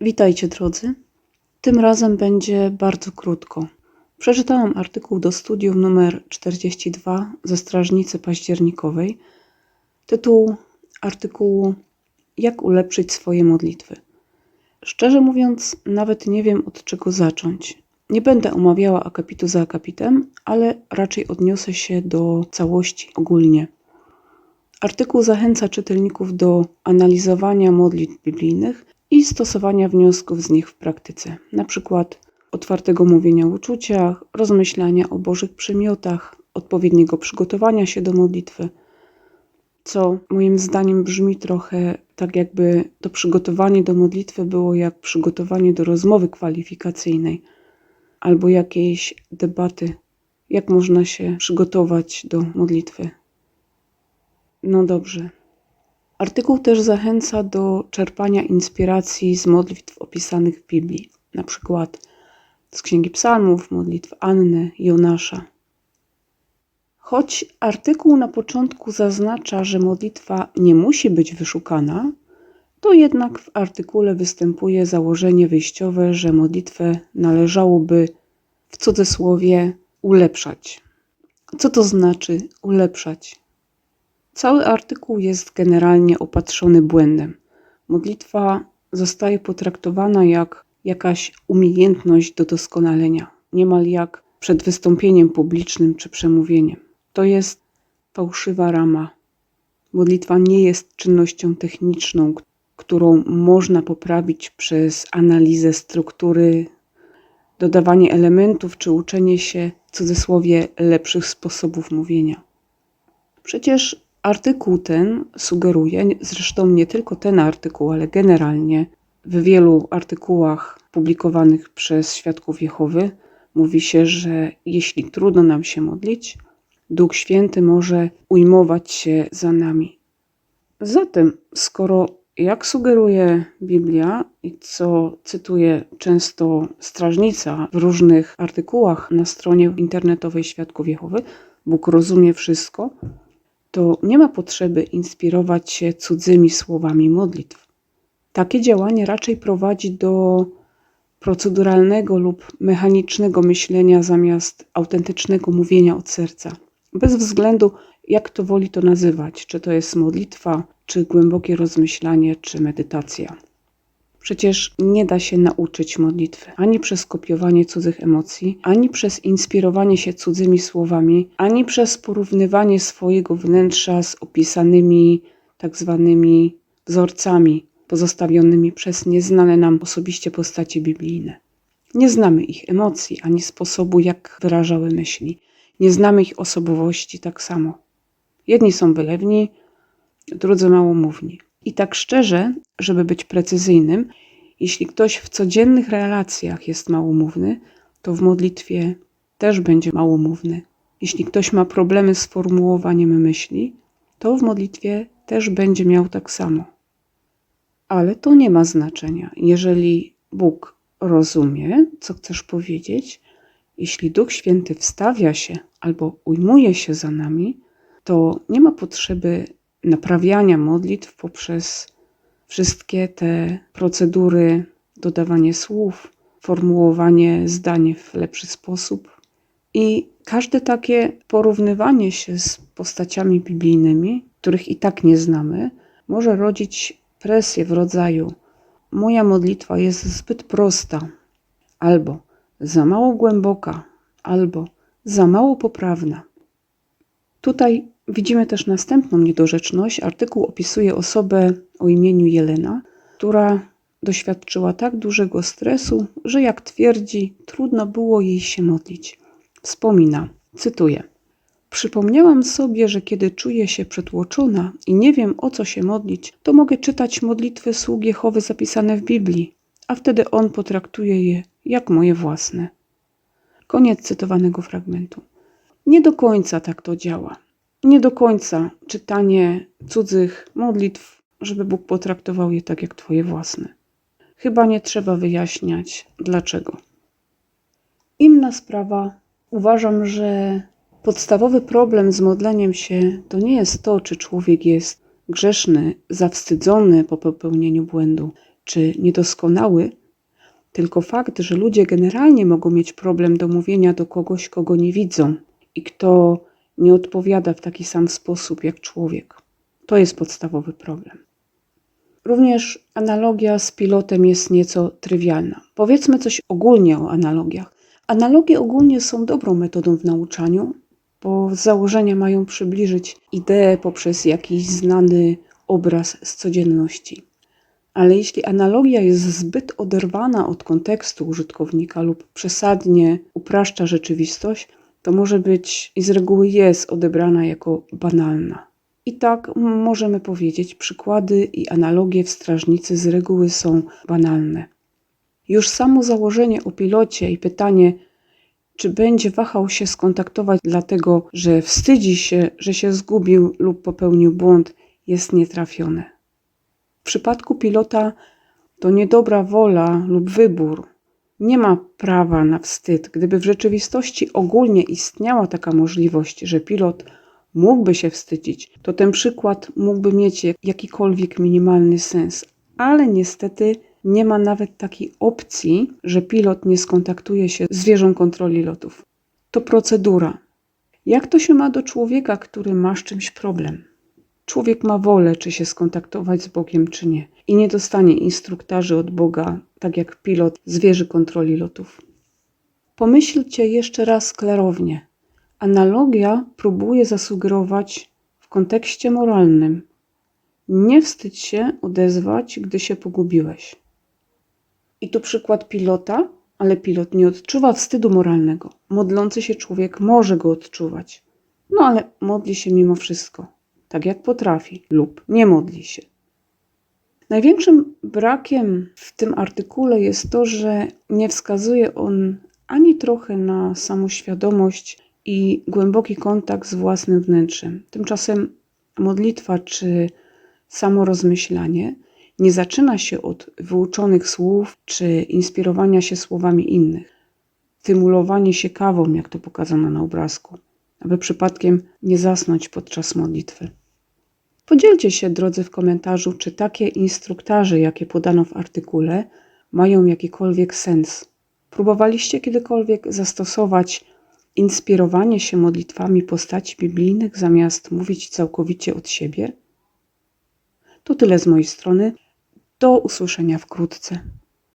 Witajcie drodzy. Tym razem będzie bardzo krótko. Przeczytałam artykuł do studium numer 42 ze Strażnicy Październikowej. Tytuł artykułu Jak ulepszyć swoje modlitwy. Szczerze mówiąc, nawet nie wiem od czego zacząć. Nie będę omawiała akapitu za akapitem, ale raczej odniosę się do całości ogólnie. Artykuł zachęca czytelników do analizowania modlitw biblijnych i stosowania wniosków z nich w praktyce, na przykład otwartego mówienia o uczuciach, rozmyślania o Bożych przymiotach, odpowiedniego przygotowania się do modlitwy, co moim zdaniem brzmi trochę tak, jakby to przygotowanie do modlitwy było jak przygotowanie do rozmowy kwalifikacyjnej albo jakiejś debaty, jak można się przygotować do modlitwy. No dobrze. Artykuł też zachęca do czerpania inspiracji z modlitw opisanych w Biblii, na przykład z Księgi Psalmów, modlitw Anny, Jonasza. Choć artykuł na początku zaznacza, że modlitwa nie musi być wyszukana, to jednak w artykule występuje założenie wyjściowe, że modlitwę należałoby w cudzysłowie ulepszać. Co to znaczy ulepszać? Cały artykuł jest generalnie opatrzony błędem. Modlitwa zostaje potraktowana jak jakaś umiejętność do doskonalenia, niemal jak przed wystąpieniem publicznym czy przemówieniem. To jest fałszywa rama. Modlitwa nie jest czynnością techniczną, którą można poprawić przez analizę struktury, dodawanie elementów czy uczenie się w cudzysłowie lepszych sposobów mówienia. Przecież Artykuł ten sugeruje, zresztą nie tylko ten artykuł, ale generalnie w wielu artykułach publikowanych przez świadków Jehowy mówi się, że jeśli trudno nam się modlić, Duch Święty może ujmować się za nami. Zatem, skoro jak sugeruje Biblia i co cytuje często strażnica w różnych artykułach na stronie internetowej Świadków Jehowy, Bóg rozumie wszystko, to nie ma potrzeby inspirować się cudzymi słowami modlitw. Takie działanie raczej prowadzi do proceduralnego lub mechanicznego myślenia zamiast autentycznego mówienia od serca. Bez względu, jak to woli to nazywać, czy to jest modlitwa, czy głębokie rozmyślanie, czy medytacja. Przecież nie da się nauczyć modlitwy ani przez kopiowanie cudzych emocji, ani przez inspirowanie się cudzymi słowami, ani przez porównywanie swojego wnętrza z opisanymi tak zwanymi wzorcami pozostawionymi przez nieznane nam osobiście postacie biblijne. Nie znamy ich emocji ani sposobu, jak wyrażały myśli. Nie znamy ich osobowości tak samo. Jedni są wylewni, drudzy małomówni. I tak szczerze, żeby być precyzyjnym, jeśli ktoś w codziennych relacjach jest małomówny, to w modlitwie też będzie małomówny. Jeśli ktoś ma problemy z formułowaniem myśli, to w modlitwie też będzie miał tak samo. Ale to nie ma znaczenia. Jeżeli Bóg rozumie, co chcesz powiedzieć, jeśli Duch Święty wstawia się albo ujmuje się za nami, to nie ma potrzeby naprawiania modlitw poprzez wszystkie te procedury, dodawanie słów, formułowanie zdania w lepszy sposób. I każde takie porównywanie się z postaciami biblijnymi, których i tak nie znamy, może rodzić presję w rodzaju: Moja modlitwa jest zbyt prosta, albo za mało głęboka, albo za mało poprawna. Tutaj Widzimy też następną niedorzeczność. Artykuł opisuje osobę o imieniu Jelena, która doświadczyła tak dużego stresu, że jak twierdzi, trudno było jej się modlić. Wspomina, cytuję: Przypomniałam sobie, że kiedy czuję się przytłoczona i nie wiem o co się modlić, to mogę czytać modlitwy sług Jehowy zapisane w Biblii, a wtedy on potraktuje je jak moje własne. Koniec cytowanego fragmentu. Nie do końca tak to działa nie do końca czytanie cudzych modlitw, żeby Bóg potraktował je tak jak Twoje własne. Chyba nie trzeba wyjaśniać dlaczego. Inna sprawa, uważam, że podstawowy problem z modleniem się to nie jest to, czy człowiek jest grzeszny, zawstydzony po popełnieniu błędu. czy niedoskonały, tylko fakt, że ludzie generalnie mogą mieć problem do mówienia do kogoś, kogo nie widzą i kto nie odpowiada w taki sam sposób jak człowiek. To jest podstawowy problem. Również analogia z pilotem jest nieco trywialna. Powiedzmy coś ogólnie o analogiach. Analogie ogólnie są dobrą metodą w nauczaniu, bo z założenia mają przybliżyć ideę poprzez jakiś znany obraz z codzienności. Ale jeśli analogia jest zbyt oderwana od kontekstu użytkownika lub przesadnie upraszcza rzeczywistość, to może być i z reguły jest odebrana jako banalna. I tak możemy powiedzieć, przykłady i analogie w strażnicy z reguły są banalne. Już samo założenie o pilocie i pytanie, czy będzie wahał się skontaktować, dlatego że wstydzi się, że się zgubił lub popełnił błąd, jest nietrafione. W przypadku pilota to niedobra wola lub wybór. Nie ma prawa na wstyd. Gdyby w rzeczywistości ogólnie istniała taka możliwość, że pilot mógłby się wstydzić, to ten przykład mógłby mieć jakikolwiek minimalny sens. Ale niestety nie ma nawet takiej opcji, że pilot nie skontaktuje się z wieżą kontroli lotów. To procedura. Jak to się ma do człowieka, który ma z czymś problem? Człowiek ma wolę, czy się skontaktować z Bogiem, czy nie. I nie dostanie instruktarzy od Boga, tak jak pilot z wieży kontroli lotów. Pomyślcie jeszcze raz klarownie. Analogia próbuje zasugerować w kontekście moralnym. Nie wstydź się odezwać, gdy się pogubiłeś. I tu przykład pilota, ale pilot nie odczuwa wstydu moralnego. Modlący się człowiek może go odczuwać. No ale modli się mimo wszystko, tak jak potrafi, lub nie modli się. Największym brakiem w tym artykule jest to, że nie wskazuje on ani trochę na samoświadomość i głęboki kontakt z własnym wnętrzem. Tymczasem modlitwa czy samorozmyślanie nie zaczyna się od wyuczonych słów czy inspirowania się słowami innych, stymulowanie się kawą, jak to pokazano na obrazku, aby przypadkiem nie zasnąć podczas modlitwy. Podzielcie się, drodzy, w komentarzu, czy takie instruktarze, jakie podano w artykule, mają jakikolwiek sens. Próbowaliście kiedykolwiek zastosować inspirowanie się modlitwami postaci biblijnych zamiast mówić całkowicie od siebie? To tyle z mojej strony. Do usłyszenia wkrótce.